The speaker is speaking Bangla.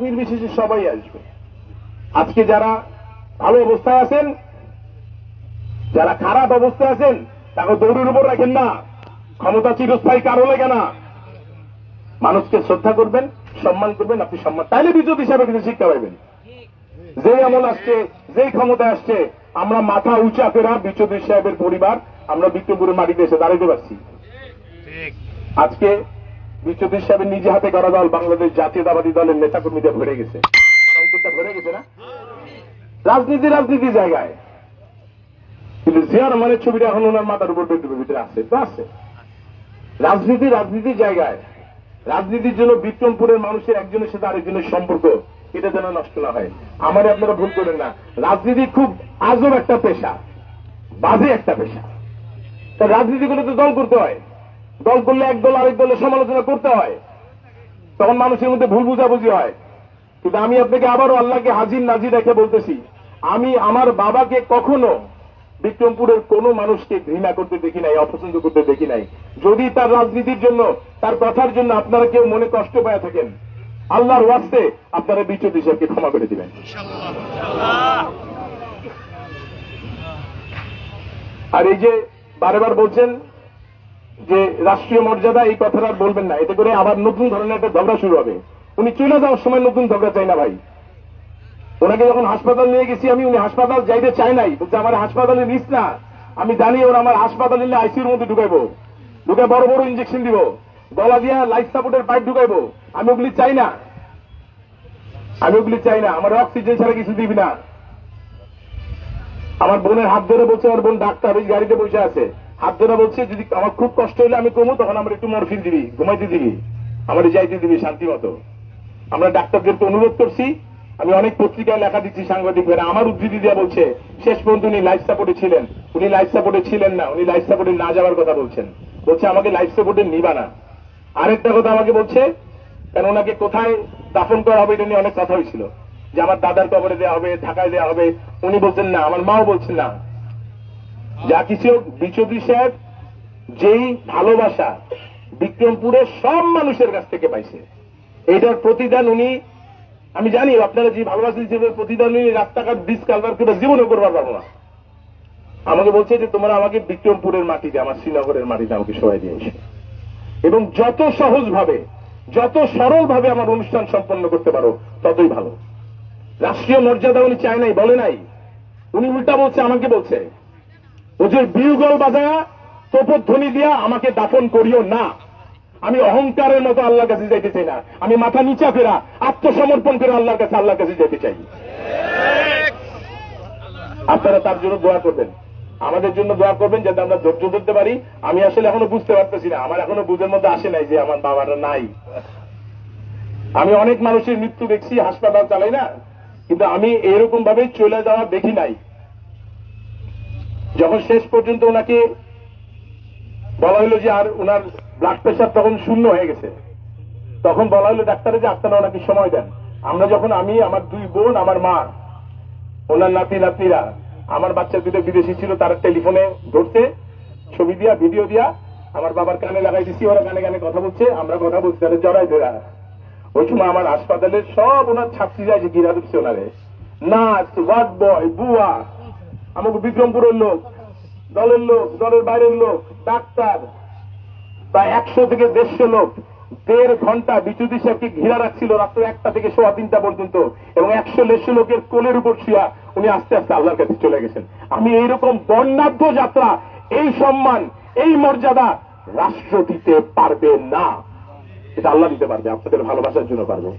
নির্বিশেষে সবাই আসবে। আজকে যারা ভালো অবস্থায় আছেন যারা খারাপ অবস্থায় আছেন তাকে দৌড়ের উপর রাখেন না। ক্ষমতা চিরস্থায়ী কারও লাগে না। মানুষকে শ্রদ্ধা করবেন সম্মান করবেন আপনি সম্মান তাইলে বিদ্যুৎ হিসাবে কিছু শিক্ষা পাইবেন। যেই আমল আসছে যেই ক্ষমতা আসছে আমরা মাথা উঁচা ফেরা বিচৌধুরী সাহেবের পরিবার আমরা বিক্রমপুরের মাটিতে এসে দাঁড়াইতে পারছি। আজকে বিচৌধুরী সাহেবের নিজে হাতে করা দল বাংলাদেশ জাতীয়তাবাদী দলের নেতাকর্মীদের ভরে গেছে। ভরে গেছে রাজনীতি রাজনীতি জায়গায়। কিন্তু জিয়া রহমানের ছবিটা এখন ওনার মাথার উপর বেডরুমের ভিতরে আছে, তো আছে। রাজনীতি রাজনীতির জায়গায়। রাজনীতির জন্য বিক্রমপুরের মানুষের একজনের সাথে আরেকজনের সম্পর্ক, এটা যেন নষ্ট না হয়। আমার আপনারা ভুল করেন না। রাজনীতি খুব আজব একটা পেশা, বাজে একটা পেশা। তা রাজনীতি করলে তো দল করতে হয়। দল করলে এক দল আরেক দলের সমালোচনা করতে হয়। তখন মানুষের মধ্যে ভুল বুঝাবুঝি হয়। কিন্তু আমি আপনাকে আবারও আল্লাহকে হাজির নাজির রেখে বলতেছি, আমি আমার বাবাকে কখনো বিক্রমপুরের কোনো মানুষকে ঘৃণা করতে দেখি নাই, অপছন্দ করতে দেখি নাই। যদি তার রাজনীতির জন্য, তার কথার জন্য আপনারা কেউ মনে কষ্ট পায় থাকেন, আল্লাহর ওয়াস্তে আপনারা বিচ্যুত হিসাবকে ক্ষমা করে দিবেন। আর এই যে বারেবার বলছেন যে রাষ্ট্রীয় মর্যাদা, এই কথাটা আর বলবেন না। এতে করে আবার নতুন ধরনের একটা ঝগড়া শুরু হবে। উনি চলে যাওয়ার সময় নতুন ঝগড়া চাই না ভাই। ওনাকে যখন হাসপাতাল নিয়ে গেছি আমি, উনি হাসপাতাল যাইতে চাই নাই। বলছে, আমার হাসপাতালে নিস না। আমি জানি ওরা আমার হাসপাতালে নিলে আইসিউর মধ্যে ঢুকাইবো। ঢুকে বড় বড় ইঞ্জেকশন দিব। গলা দিয়া লাইফ সাপোর্টের পাইপ ঢুকাইবো। আমি ওগুলি চাই না। আমি ওগুলি চাই না। আমার অক্সিজেন ছাড়া কিছু দিবি না। আমার বোনের হাত ধরে বলছে আমার বোন ডাক্তার, ওই গাড়িতে বসে আছে। হাত ধরে বলছে, যদি আমার খুব কষ্ট হলে আমি কমু তখন আমার একটু মরফিন দিবি, ঘুমাইতে দিবি, আমার যাইতে দিবি শান্তি মতো। আমরা ডাক্তারদেরকে অনুরোধ করছি, আমি অনেক পত্রিকায় লেখা দিচ্ছি সাংবাদিক ভাইরা, আমার উদ্ধৃতি দেওয়া বলছে, শেষ পর্যন্ত উনি লাইফ সাপোর্টে ছিলেন, উনি লাইফ সাপোর্টে ছিলেন না, উনি লাইফ সাপোর্টে না যাওয়ার কথা বলছেন। বলছে, আমাকে লাইফ সাপোর্টে নিবা না। আরেকটা কথা আমাকে বলছে কারণ ওনাকে কোথায় দাফন করা হবে এটা নিয়ে অনেক কথা হয়েছিল, যে আমার দাদার কবরে দেওয়া হবে, ঢাকায় দেওয়া হবে, উনি বলছেন, না, আমার মাও বলছেন না। যা কিছু হোক, বিচৌধুরী সাহেব যেই ভালোবাসা বিক্রমপুরের সব মানুষের কাছ থেকে পাইছে। এইটার প্রতিদান উনি আমি জানি আপনারা যে ভালোবাসা হিসেবে প্রতিদান উনি রাস্তাঘাট ডিস কালভার করে জীবনে করবার পারব না। আমাকে বলছে যে তোমরা আমাকে বিক্রমপুরের মাটিতে আমার শ্রীনগরের মাটিতে আমাকে সবাই দিয়ে এসো। এবং যত সহজ ভাবে যত সরল ভাবে আমার অনুষ্ঠান সম্পন্ন করতে পারো ততই ভালো। রাষ্ট্রীয় মর্যাদা উনি চায় নাই বলে নাই। উনি উল্টা বলছে আমাকে বলছে। ওদের বিউগল বাজায়া তোপধ্বনি দিয়া আমাকে দাফন করিও না। আমি অহংকারের মতো আল্লাহর কাছে যাইতে চাই না। আমি মাথা নিচা ফেরা আত্মসমর্পণ করে আল্লাহর কাছে আল্লাহর কাছে যেতে চাই। আপনারা তার জন্য দোয়া করবেন। আমাদের জন্য দোয়া করবেন যাতে আমরা ধৈর্য ধরতে পারি। আমি আসলে এখনও বুঝতে পারতেছি না। আমার এখনও বুঝের মধ্যে আসে নাই যে আমার বাবাটা নাই। আমি অনেক মানুষের মৃত্যু দেখছি, হাসপাতাল চালাই না। কিন্তু আমি এরকম ভাবে চলে যাওয়া দেখি নাই। যখন শেষ পর্যন্ত ওনাকে বলা হলো যে আর ওনার ব্লাড প্রেশার তখন শূন্য হয়ে গেছে, তখন বলা হলো ডাক্তারে যে আপনারা ওনাকে সময় দেন। আমরা যখন আমি, আমার দুই বোন, আমার মা, ওনার নাতি, নাতনিরা, আমার বাচ্চা দুটো বিদেশি ছিল, তারা টেলিফোনে ধরছে, ছবি দিয়া, ভিডিও দিয়া, আমার বাবার কানে লাগাই দিছি, ওরা কানে কানে কথা বলছে, আমরা কথা বলছি, তাদের জড়াই ধরা। ওই সময় আমার হাসপাতালে সব ওনার ছাত্রী যায় যে গিরা দিচ্ছে ওনারে। নার্স, ওয়ার্ড বয়, বুয়া আমাকে বিক্রমপুরের লোক, দলের লোক, দলের বাইরের লোক, ডাক্তার, প্রায় একশো থেকে দেড়শো লোক, দেড় ঘণ্টা বিচুতি সাহেবকে ঘিরা রাখছিল, রাত্র একটা থেকে সোয়া তিনটা পর্যন্ত, এবং একশো দেড়শো লোকের কোলের উপর শুয়া উনি আস্তে আস্তে আল্লাহর কাছে চলে গেছেন। আমি এইরকম বর্ণাঢ্য যাত্রা, এই সম্মান, এই মর্যাদা রাষ্ট্র দিতে পারবে না। এটা আল্লাহ দিতে পারবে, আপনাদের ভালোবাসার জন্য পারবে।